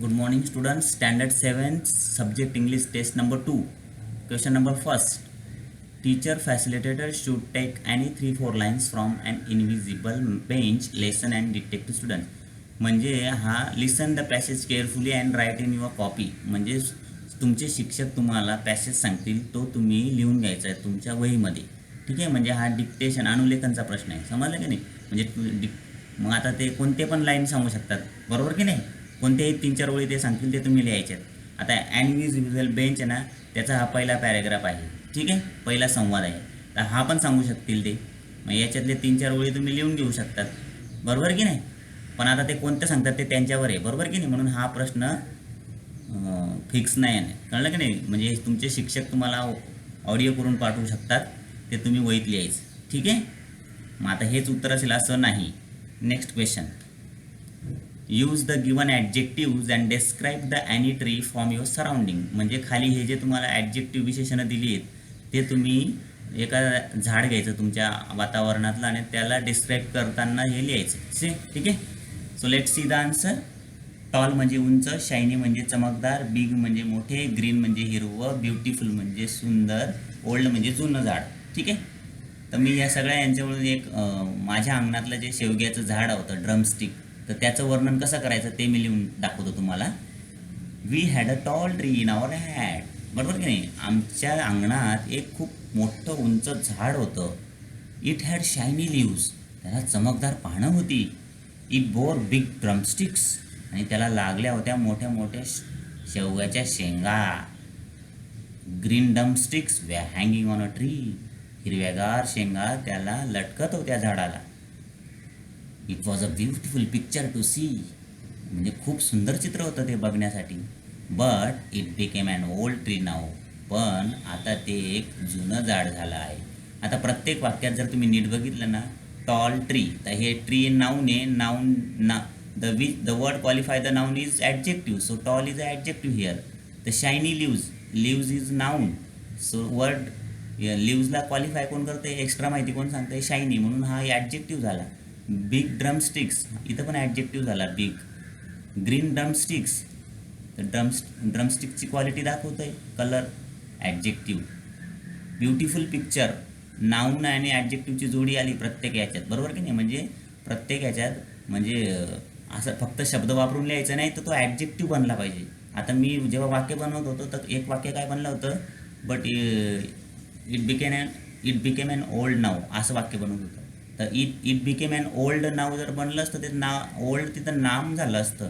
Good morning students standard seven subject English test number two question number first teacher facilitator should take any three four lines from an invisible bench lesson and detective student म्हणजे हा listen the passage carefully and write in your copy म्हणजे तुमचे शिक्षक तुम्हाला passage सांगतील तो तुम्ही लिहून घ्यायचा आहे तुमच्या वहीमध्ये. ठीक आहे? म्हणजे हा डिक्टेशन अनुलेखनचा प्रश्न आहे. समजलं की नाही? म्हणजे मग आता ते कोणते पण लाईन सांगू शकतात. बरोबर की नाही? कोणत्याही तीन चार ओळी ते सांगतील ते तुम्ही लिहायचे आहेत आता ॲनविजिबल बेंच आहे ना त्याचा हा पहिला पॅरेग्राफ आहे. ठीक आहे? पहिला संवाद आहे. तर हा पण सांगू शकतील ते. मग याच्यातले तीन चार ओळी तुम्ही लिहून घेऊ शकतात. बरोबर की नाही? पण आता ते कोणतं सांगतात ते त्यांच्यावर आहे. बरोबर की नाही? म्हणून हा प्रश्न फिक्स नाही आहे. कळलं की नाही? म्हणजे तुमचे शिक्षक तुम्हाला ऑडिओ करून पाठवू शकतात. ते तुम्ही वहीत लिहायचं. ठीक आहे? मग आता हेच उत्तर असेल असं नाही. Next question use the given adjectives and describe the any tree from your surrounding म्हणजे खाली हे जे तुम्हाला ॲडजेक्टिव्ह विशेषणं दिली आहेत ते तुम्ही एका झाड घ्यायचं तुमच्या वातावरणातलं आणि त्याला डिस्क्राईब करताना हे लिहायचं. सी ठीक आहे? So let see the answer tall म्हणजे उंच शायनी म्हणजे चमकदार बिग म्हणजे मोठे ग्रीन म्हणजे हिरवं ब्युटिफुल म्हणजे सुंदर ओल्ड म्हणजे जुनं झाड. ठीक आहे? तर मी या सगळ्या यांच्यावरून एक माझ्या अंगणातलं जे शेवग्याचं झाड होतं ड्रमस्टिक तर त्याचं वर्णन कसं करायचं ते मी लिहून दाखवतो तुम्हाला. We had a tall tree in our had बरोबर की नाही? आमच्या अंगणात एक खूप मोठं उंच झाड होतं. इट हॅड शायनी लिव्स त्याला चमकदार पानं होती. इट बोर बिग ड्रमस्टिक्स आणि त्याला लागल्या होत्या मोठ्या मोठ्या श- शेवग्याच्या शेंगा. Green drumsticks were hanging on a tree हिरव्यागार शेंगा त्याला लटकत होत्या झाडाला. It was a beautiful picture to see म्हणजे खूप सुंदर चित्र होतं ते बघण्यासाठी. But it became an old tree now पण आता ते एक जुनं झाड झालं आहे. आता प्रत्येक वाक्यात जर तुम्ही नीट बघितलं ना टॉल ट्री तर हे ट्री नाऊने आहे नाऊन ना the which the word qualify the noun is adjective so tall is a adjective here the shiny leaves leaves is noun so word लिव्जला qualify कोण करते एक्स्ट्रा माहिती कोण सांगते शायनी म्हणून हा ॲडजेक्टिव्ह झाला. बिग ड्रमस्टिक्स इथं पण ॲडजेक्टिव्ह झाला बिग ग्रीन ड्रमस्टिक्स तर ड्रम्स ड्रमस्टिकची क्वालिटी दाखवतं आहे colour adjective beautiful picture noun आणि ॲडजेक्टिव्हची जोडी आली प्रत्येक याच्यात बरोबर की नाही? म्हणजे प्रत्येक याच्यात म्हणजे असं फक्त शब्द वापरून लिहायचं नाही तर तो ॲडजेक्टिव्ह बनला पाहिजे. आता मी जेव्हा वाक्य बनवत होतो तर एक वाक्य काय बनलं होतं? But it became an it became an old now असं वाक्य बनवत होतं. तर it it became an old now जर बनलं असतं ते नाव ओल्ड तिथं नाम झालं असतं.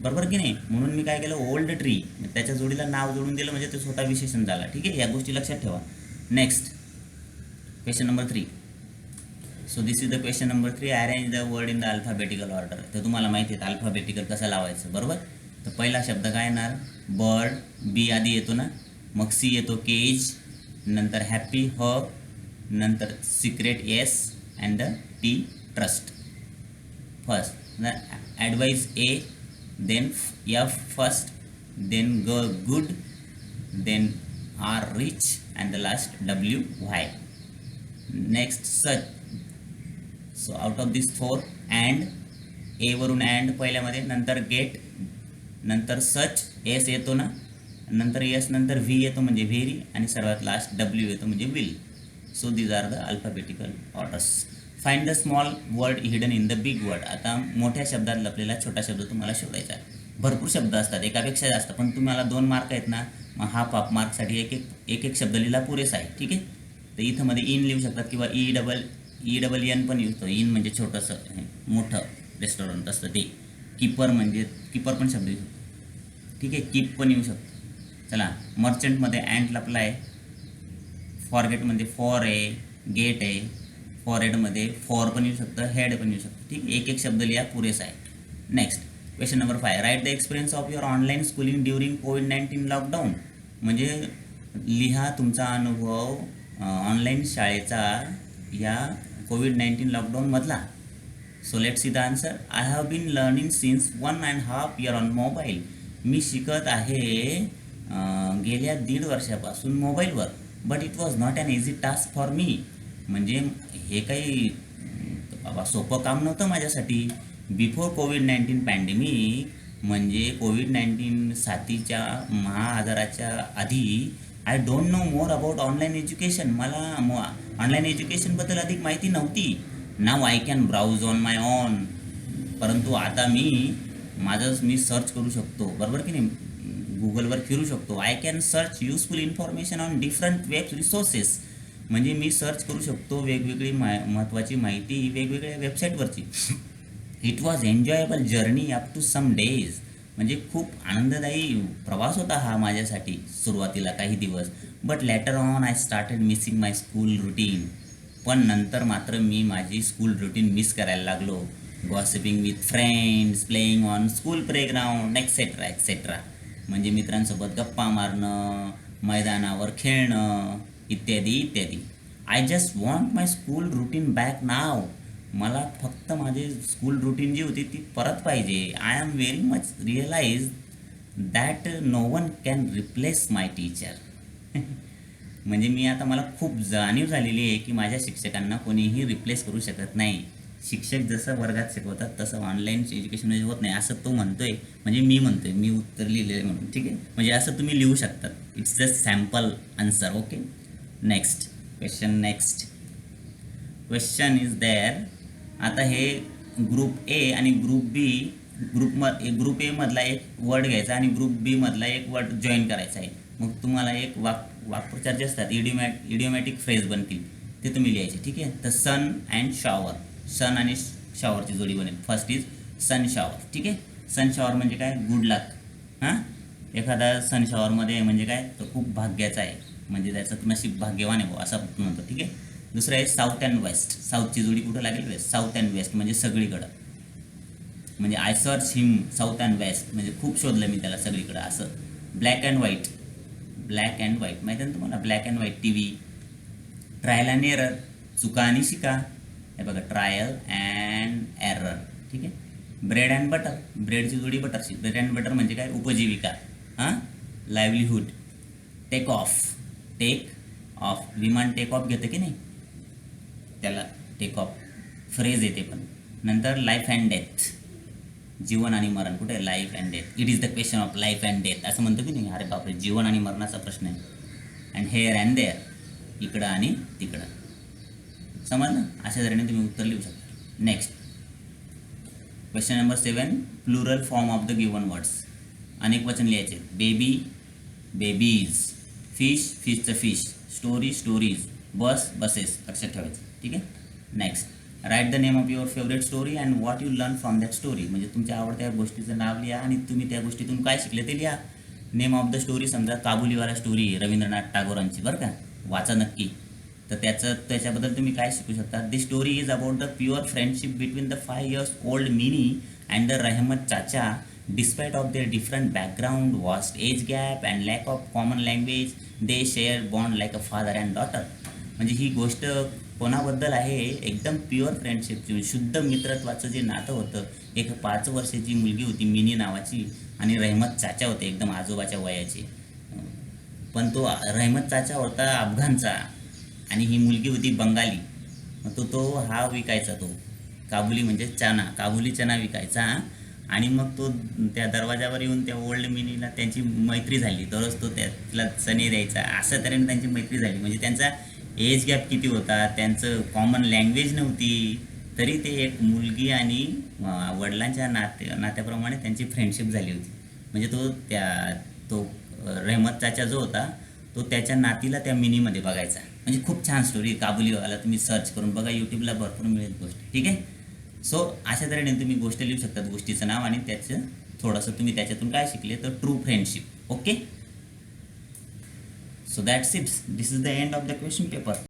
बरोबर की नाही? म्हणून मी काय केलं? ओल्ड ट्री त्याच्या जोडीला नाव जोडून दिलं म्हणजे ते स्वतः विशेषण झालं. ठीक आहे? या गोष्टी लक्षात ठेवा. Next question number three so this is the question number three arrange the word in the alphabetical order तर तुम्हाला माहिती आहे अल्फाबेटिकल कसं लावायचं बरोबर? तर पहिला शब्द काय येणार? बर्ड बी आधी येतो ना? मग सी येतो केज नंतर हॅपी ह नंतर secret S and the trust. Trust the advice A then F first then G good then R rich and the last W why next such so out of this four and A वरून and पहिल्यामध्ये नंतर gate नंतर such as येतो ना नंतर S नंतर V येतो म्हणजे very आणि सर्वात लास्ट डब्ल्यू येतो म्हणजे will so these are the alphabetical orders find the small word hidden in the big word आता मोठ्या शब्दात लपलेला छोटा शब्द तुम्हाला शोधायचा आहे. भरपूर शब्द असतात एकापेक्षा जास्त पण तुम्हाला दोन मार्क आहेत ना मग हाफ हाफ मार्कसाठी एक एक एक एक शब्द लिहिला पुरेसा आहे ठीक आहे? तर इथं मध्ये इन लिहू शकतात किंवा E double E double N पण लिहितो इन म्हणजे छोटंसं हे, मोठं रेस्टॉरंट असतं ते. कीपर म्हणजे कीपर पण शब्द येऊ शकतो. ठीक आहे? कीप पण येऊ शकतो. चला मर्चंटमध्ये अँड लपला आहे फॉरगेटमध्ये म्हणजे फॉर आहे गेट आहे फॉरहेडमध्ये फॉर पण येऊ शकतं हेड पण येऊ शकतं. ठीक एक एक शब्द लिहा पुरेसा आहे. Next question number five write the experience of your online schooling during covid nineteen lockdown म्हणजे लिहा तुमचा अनुभव ऑनलाईन शाळेचा या Covid nineteen लॉकडाऊनमधला so let see the answer I have been learning since one and half year on mobile मी शिकत आहे गेल्या दीड वर्षापासून मोबाईलवर but it was not an easy task for me म्हणजे हे काही बाबा सोपं काम नव्हतं माझ्यासाठी. बिफोर कोविड नाईन्टीन पॅन्डेमिक म्हणजे कोविड नाईन्टीन साथीच्या महाआजाराच्या आधी I don't know more about online education मला ऑनलाईन एज्युकेशनबद्दल अधिक माहिती नव्हती. Now I can browse on my on परंतु आता मी माझं मी सर्च करू शकतो. बरोबर की नाही? गुगलवर फिरू शकतो. I can search useful information on different web resources म्हणजे मी सर्च करू शकतो वेगवेगळी मा महत्त्वाची माहिती वेगवेगळ्या वेबसाईटवरची it was enjoyable journey up to some days म्हणजे खूप आनंददायी प्रवास होता हा माझ्यासाठी सुरुवातीला काही दिवस. But later on I started missing my school routine पण नंतर मात्र मी माझी स्कूल रुटीन मिस करायला लागलो. Gossiping with friends playing on school playground etcetera etcetera म्हणजे मित्रांसोबत गप्पा मारणं मैदानावर खेळणं इत्यादी इत्यादी. I just want my school routine back now मला फक्त माझे स्कूल रुटीन जी होती ती परत पाहिजे. I am very much realize that no one can replace my teacher म्हणजे मी आता मला खूप जाणीव झालेली आहे की माझ्या शिक्षकांना कोणीही रिप्लेस करू शकत नाही. शिक्षक जसं वर्गात शिकवतात तसं ऑनलाईन एज्युकेशनमध्ये म्हणजे होत नाही असं तो म्हणतोय. म्हणजे मी म्हणतोय मी उत्तर लिहिलेलं आहे म्हणून ठीक आहे? म्हणजे असं तुम्ही लिहू शकतात. It's just sample answer okay next question next question is there आता हे ग्रुप ए आणि ग्रुप बी ग्रुप म ग्रुप ए मधला एक वर्ड घ्यायचा आणि ग्रुप बी मधला एक वर्ड जॉईन करायचा आहे. मग तुम्हाला एक वाक वाक्प्रचार जे असतात इडिओमॅट इडिओमॅटिक फ्रेज बनतील. ते तुम्ही लिहायचे ठीक आहे? तर सन अँड शॉवर सन आणि शॉवरची जोडी बनेल. फर्स्ट इज सन शॉवर ठीक आहे? सन शॉवर म्हणजे काय? गुड लक हां? एखादा सन शॉवरमध्ये म्हणजे काय? तो खूप भाग्याचा आहे. म्हणजे त्याचं नशीब भाग्यवान आहे असं म्हणतो. ठीक आहे? दुसरं आहे साऊथ अँड वेस्ट साऊथची जोडी कुठं लागेल? वेस्ट साऊथ अँड वेस्ट म्हणजे सगळीकडं. म्हणजे I search him south and west म्हणजे खूप शोधलं मी त्याला सगळीकडं. असं. Black and white black and white माहिती आहे ना तुम्हाला? Black and white T V trial and error चुका आणि शिका. हे बघा ट्रायल अँड एरर ठीक आहे? ब्रेड अँड बटर ब्रेडची जोडी बटरची ब्रेड अँड बटर म्हणजे काय? उपजीविका. हां? Livelihood take off take off विमान टेक ऑफ घेतं की नाही? त्याला टेक ऑफ फ्रेज येते पण. नंतर लाईफ अँड डेथ जीवन आणि मरण. कुठे? Life and death it is the question of life and death असं म्हणतो की नाही? अरे बापरे जीवन आणि मरणाचा प्रश्न आहे. अँड हेअर अँड देअर इकडं आणि तिकडं. समजलं अशा तऱ्हेने तुम्ही उत्तर लिहू शकता. Next question number seven plural form of the given words अनेक वचन लिहायचे. Baby babies fish फिशचं fish story stories bus buses लक्षात ठेवायचं. ठीक आहे? Next write the name of your favourite story and what you learn from that story म्हणजे तुमच्या आवडत्या गोष्टीचं नाव लिहा आणि तुम्ही त्या गोष्टीतून काय शिकले ते लिहा. नेम ऑफ द स्टोरी समजा काबुलीवाला स्टोरी रवींद्रनाथ टागोरांची. बरं का? वाचा नक्की. तर त्याचं त्याच्याबद्दल तुम्ही काय शिकू शकता? This story is about the pure friendship between the five years old Mini and the Rahmat Chacha despite of their different background vast age gap and lack of common language they share bond like a father and daughter म्हणजे ही गोष्ट कोणाबद्दल आहे? एकदम pure फ्रेंडशिपची शुद्ध मित्रत्वाचं जे नातं होतं एक पाच वर्षाची मुलगी होती मिनी नावाची आणि रहमत चाचा होते एकदम आजोबाच्या वयाचे. पण तो रहमत चाचा होता अफगाणचा. आणि ही मुलगी होती बंगाली. मग तो तो हा विकायचा तो. काबुली म्हणजे चना. काबुली चना विकायचा आणि मग तो त्या दरवाजावर येऊन त्या ओल्ड मिनीला त्यांची मैत्री झाली. तरच तो त्या तिला चणे द्यायचा असं तऱ्हेने त्यांची मैत्री झाली. म्हणजे त्यांचा एज गॅप किती होता त्यांचं कॉमन लँग्वेज नव्हती तरी ते एक मुलगी आणि वडिलांच्या नाते नात्याप्रमाणे त्यांची फ्रेंडशिप झाली होती. म्हणजे तो त्या तो रहमत चाचा जो होता तो त्याच्या नातीला त्या मिनीमध्ये बघायचा. म्हणजे खूप छान स्टोरी काबुलीवाला तुम्ही सर्च करून बघा यूट्यूबला भरपूर मिळेल गोष्ट. ठीक आहे? सो अशा तऱ्हेने तुम्ही गोष्ट लिहू शकतात गोष्टीचं नाव आणि त्याचं थोडंसं तुम्ही त्याच्यातून काय शिकले तर true friendship okay so that's it's this is the end of the question paper